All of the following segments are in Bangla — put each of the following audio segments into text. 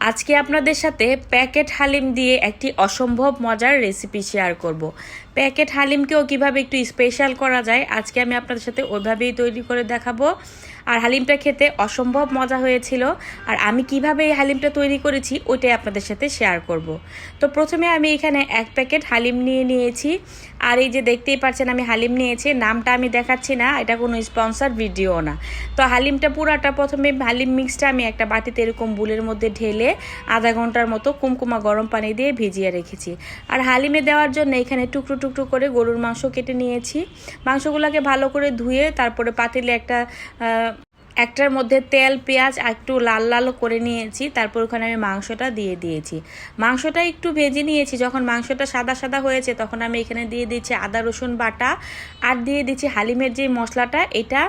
আজকে আপনাদের সাথে প্যাকেট হালিম দিয়ে একটি অসম্ভব মজার রেসিপি শেয়ার করব। প্যাকেট হালিমকেও কীভাবে একটু স্পেশাল করা যায়, আজকে আমি আপনাদের সাথে ওইভাবেই তৈরি করে দেখাবো আর হালিমটা খেতে অসম্ভব মজা হয়েছিল। আর আমি কীভাবে এই হালিমটা তৈরি করেছি, ওইটাই আপনাদের সাথে শেয়ার করব। তো প্রথমে আমি এখানে এক প্যাকেট হালিম নিয়ে নিয়েছি। আর এই যে দেখতেই পাচ্ছেন, আমি হালিম নিয়েছি। নামটা আমি দেখাচ্ছি না, এটা কোনো স্পন্সার ভিডিও না। তো হালিমটা পুরাটা প্রথমে হালিম মিক্সটা আমি একটা বাটিতে এরকম বুলের মধ্যে ঢেলে আধা ঘণ্টার মতো কুমকুমা গরম পানি দিয়ে ভিজিয়ে রেখেছি। আর হালিমে দেওয়ার জন্য এখানে টুকরো টুকরো করে গরুর মাংস কেটে নিয়েছি। মাংসগুলোকে ভালো করে ধুয়ে তারপরে পাতিলে একটা একটার মধ্যে তেল, পেঁয়াজ একটু লাল লাল করে নিয়েছি। তারপর ওখানে আমি মাংসটা দিয়ে দিয়েছি। মাংসটা একটু ভেজে নিয়েছি। যখন মাংসটা সাদা সাদা হয়েছে, তখন আমি এখানে দিয়ে দিচ্ছি আদা, রসুন বাটা আর দিয়ে দিচ্ছি হালিমের যে মশলাটা, এটা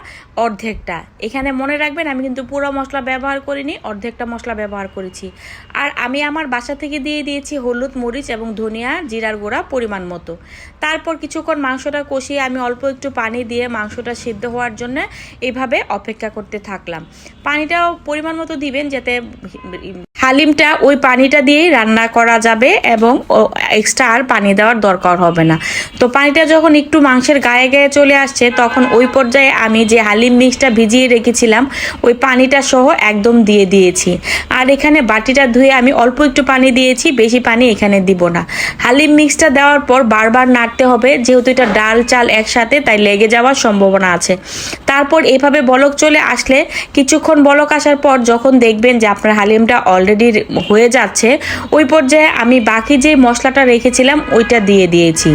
অর্ধেকটা। এখানে মনে রাখবেন, আমি কিন্তু পুরো মশলা ব্যবহার করিনি, অর্ধেকটা মশলা ব্যবহার করেছি। আর আমি আমার বাসা থেকে দিয়ে দিয়েছি হলুদ মরিচ এবং ধনিয়া জিরার গুঁড়া পরিমাণ মতো। তারপর কিছুক্ষণ মাংসটা কষিয়ে আমি অল্প একটু পানি দিয়ে মাংসটা সিদ্ধ হওয়ার জন্য এইভাবে অপেক্ষা করতে থাকলাম। পানিটাও পরিমাণ মতো দিবেন যাতে হালিমটা ওই পানিটা দিয়েই রান্না করা যাবে এবং এক্সট্রা আর পানি দেওয়ার দরকার হবে না। তো পানিটা যখন একটু মাংসের গায়ে গায়ে চলে আসছে, তখন ওই পর্যায়ে আমি যে হালিম মিক্সটা ভিজিয়ে রেখেছিলাম, ওই পানিটা সহ একদম দিয়ে দিয়েছি। আর এখানে বাটিটা ধুয়ে আমি অল্প একটু পানি দিয়েছি, বেশি পানি এখানে দিব না। হালিম মিক্সটা দেওয়ার পর বারবার নাড়তে হবে, যেহেতু এটা ডাল চাল একসাথে, তাই লেগে যাওয়ার সম্ভাবনা আছে। তারপর এভাবে বলক চলে আসলে, কিছুক্ষণ বলক আসার পর যখন দেখবেন যে আপনার হালিমটা অলরেডি হয়ে যাচ্ছে, ওই পর্যায়ে আমি বাকি যে মশলাটা রেখেছিলাম, ওইটা দিয়ে দিয়েছি।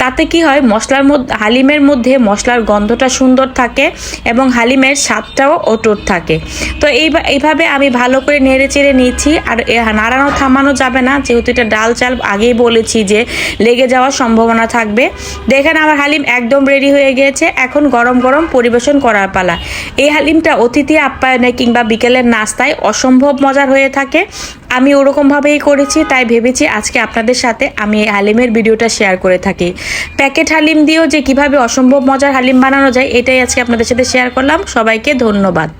তাতে কি হয়, মশলার মধ্যে, হালিমের মধ্যে মশলার গন্ধটা সুন্দর থাকে এবং হালিমের স্বাদটাও অটুট থাকে। তো এই এইভাবে আমি ভালো করে নেড়ে চেড়ে নিচ্ছি, আর নাড়ানো থামানো যাবে না, যেহেতু এটা ডাল চাল, আগেই বলেছি যে লেগে যাওয়ার সম্ভাবনা থাকবে। দেখেন আমার হালিম একদম রেডি হয়ে গিয়েছে, এখন গরম গরম পরিবেশন করার পালা। এই হালিমটা অতিথি আপ্যায়নে কিংবা বিকেলের নাস্তায় অসম্ভব মজার হয়ে থাকে আমি ওরকমভাবেই করেছি, তাই ভেবেছি আজকে আপনাদের সাথে আমি এই হালিমের ভিডিওটা শেয়ার করে থাকি। প্যাকেট হালিম দিয়েও যে কীভাবে অসম্ভব মজার হালিম বানানো যায়, এটাই আজকে আপনাদের সাথে শেয়ার করলাম। সবাইকে ধন্যবাদ।